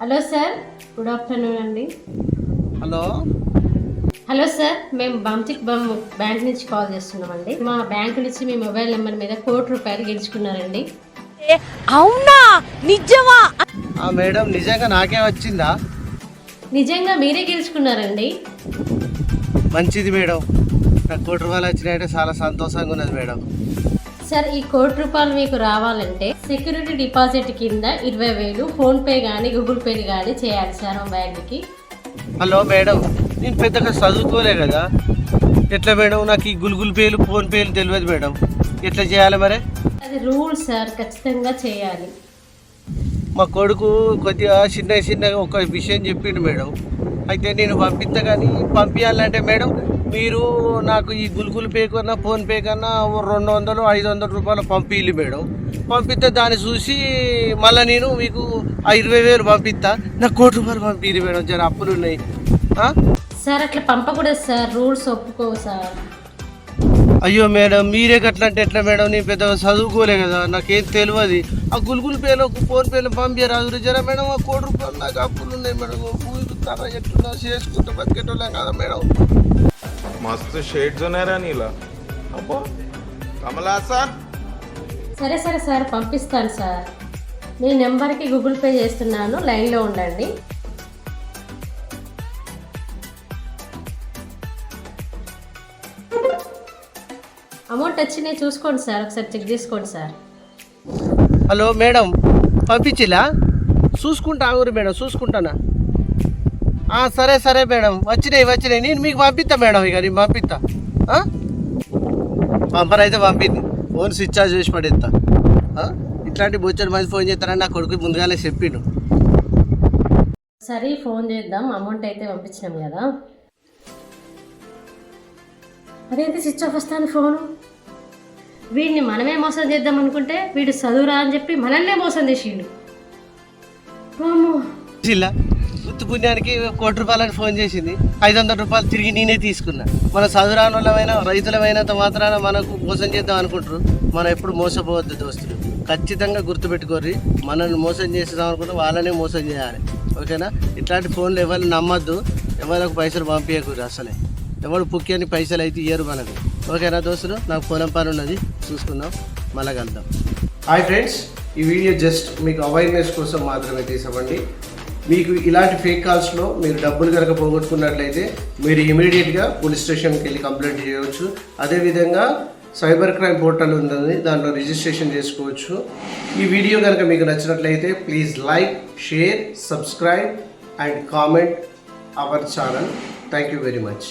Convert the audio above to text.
Hello sir good afternoon అండి. Hello. Hello sir మేము బంతిక్ బమ్ బ్యాంక్ నుంచి కాల్ చేస్తున్నామండి. మా బ్యాంక్ నుంచి మీ మొబైల్ నెంబర్ మీద కోటి రూపాయలు గెలుచుకున్నారండి. అవునా? నిజమా? ఆ మేడం నిజంగా నాకే వచ్చిందా? నిజంగా మీరే గెలుచుకున్నారండి? మంచిది మేడం. నాకు కోటి రూపాయలు వచ్చినాయంటే చాలా సంతోషంగా ఉన్నది మేడం. సార్ ఈ కోటి రూపాయలు మీకు రావాలంటే సెక్యూరిటీ డిపాజిట్ కింద ఇరవై వేలు ఫోన్పే కానీ గూగుల్ పే కానీ చేయాలి సార్ మా బ్యాంక్కి హలో మేడం నేను పెద్దగా చదువుకోలే కదా. ఎట్లా మేడం? నాకు ఈ గుల్గుల్ పేలు ఫోన్ పేలు తెలియదు మేడం. ఎట్లా చేయాలి మరి? అది రూల్ సార్ ఖచ్చితంగా చేయాలి. మా కొడుకు కొద్దిగా చిన్న చిన్నగా ఒక విషయం చెప్పిండు మేడం. అయితే నేను పంపిస్తా కానీ పంపించాలంటే మేడం మీరు నాకు ఈ గుల్గుల్ పే కన్నా ఫోన్ పే కన్నా ఓ రెండు వందలు ఐదు వందల రూపాయలు పంపిల్లు మేడం. పంపిస్తే దాన్ని చూసి మళ్ళీ నేను మీకు ఆ ఇరవై వేలు పంపిస్తా. నాకు కోటి రూపాయలు పంపిల్లు మేడం జర అప్పులు ఉన్నాయి? సార్ అట్లా పంపకూడదు సార్ రూల్స్ ఒప్పుకోవు సార్. అయ్యో మేడం మీరే గట్లా అంటే ఎట్లా మేడం? నేను పెద్దగా చదువుకోలే కదా నాకేం తెలియదు ఆ గుల్గుల్ పేలో ఫోన్ పేలో పంపించరాదు జర మేడం ఆ కోటి రూపాయలు నాకు అప్పులు ఉన్నాయి మేడం. పూజుతారా ఎట్లా చేసుకుంటా బతికేటోళ్ళం కదా మేడం. मस्त शेड जो नाही राणीला अप्पा कमला असा సరే సరే సార్ పంపిస్తాను సార్ మీ నెంబర్కి గూగుల్ పే చేస్తున్నాను లైన్లో ఉండండి అమౌంట్ వచ్చినాయి చూసుకోండి సార్ ఒకసారి చెక్ చేసుకోండి సార్ హలో మేడం పంపించిలా చూసుకుంటా ఆగురు మేడం చూసుకుంటానా ఆ, సరే సరే మేడం. వచ్చినాయి వచ్చినాయి. నేను మీకు పంపిస్తా మేడం ఇక నేను పంపిస్తా. పంపర్ అయితే పంపింది. ఫోన్ స్విచ్ ఆఫ్ చేసి పడిస్తా. ఇట్లాంటి బొచ్చడి మంది ఫోన్ చేస్తారని నా కొడుకు ముందుగానే చెప్పిండు. సరే ఫోన్ చేద్దాం. అమౌంట్ అయితే పంపించినాం కదా. అదేంటి స్విచ్ ఆఫ్ వస్తాను ఫోను? వీడిని మనమే మోసం చేద్దాం అనుకుంటే వీడు చదువురా అని చెప్పి మనల్నే మోసం చేసిండు. వామ్మో. జిల్లా. గుర్తు పుణ్యానికి కోటి రూపాయలని ఫోన్ చేసింది. ఐదు వందల రూపాయలు తిరిగి నేనే తీసుకున్నా. మన చదువురాని వాళ్ళమైనా రైతులమైనంత మాత్రాన మనకు మోసం చేద్దాం అనుకుంటారు మనం ఎప్పుడు మోసపోవద్దు దోస్తులు. ఖచ్చితంగా గుర్తుపెట్టుకోర్రి. మనల్ని మోసం చేసేదాం అనుకుంటే వాళ్ళనే మోసం చేయాలి. ఓకేనా? ఇట్లాంటి ఫోన్లు ఎవరిని నమ్మద్దు. ఎవరికి పైసలు పంపించకూడదు అసలే. ఎవరు పుక్కి పైసలు అయితే ఇయ్యరు మనకు. ఓకేనా దోస్తులు? నాకు ఫోన్ పని ఉన్నది. చూసుకుందాం. మళ్ళా కలుద్దాం. Hi friends. ఈ వీడియో జస్ట్ మీకు అవేర్నెస్ కోసం మాత్రమే తీసామండి. మీకు ఇలాంటి ఫేక్ కాల్స్లో మీరు డబ్బులు కనుక పోగొట్టుకున్నట్లయితే మీరు ఇమీడియట్గా పోలీస్ స్టేషన్కి వెళ్ళి కంప్లైంట్ చేయవచ్చు. అదేవిధంగా సైబర్ క్రైమ్ పోర్టల్ ఉందని దాంట్లో రిజిస్ట్రేషన్ చేసుకోవచ్చు. ఈ వీడియో కనుక మీకు నచ్చినట్లయితే please like share subscribe and comment our channel thank you very much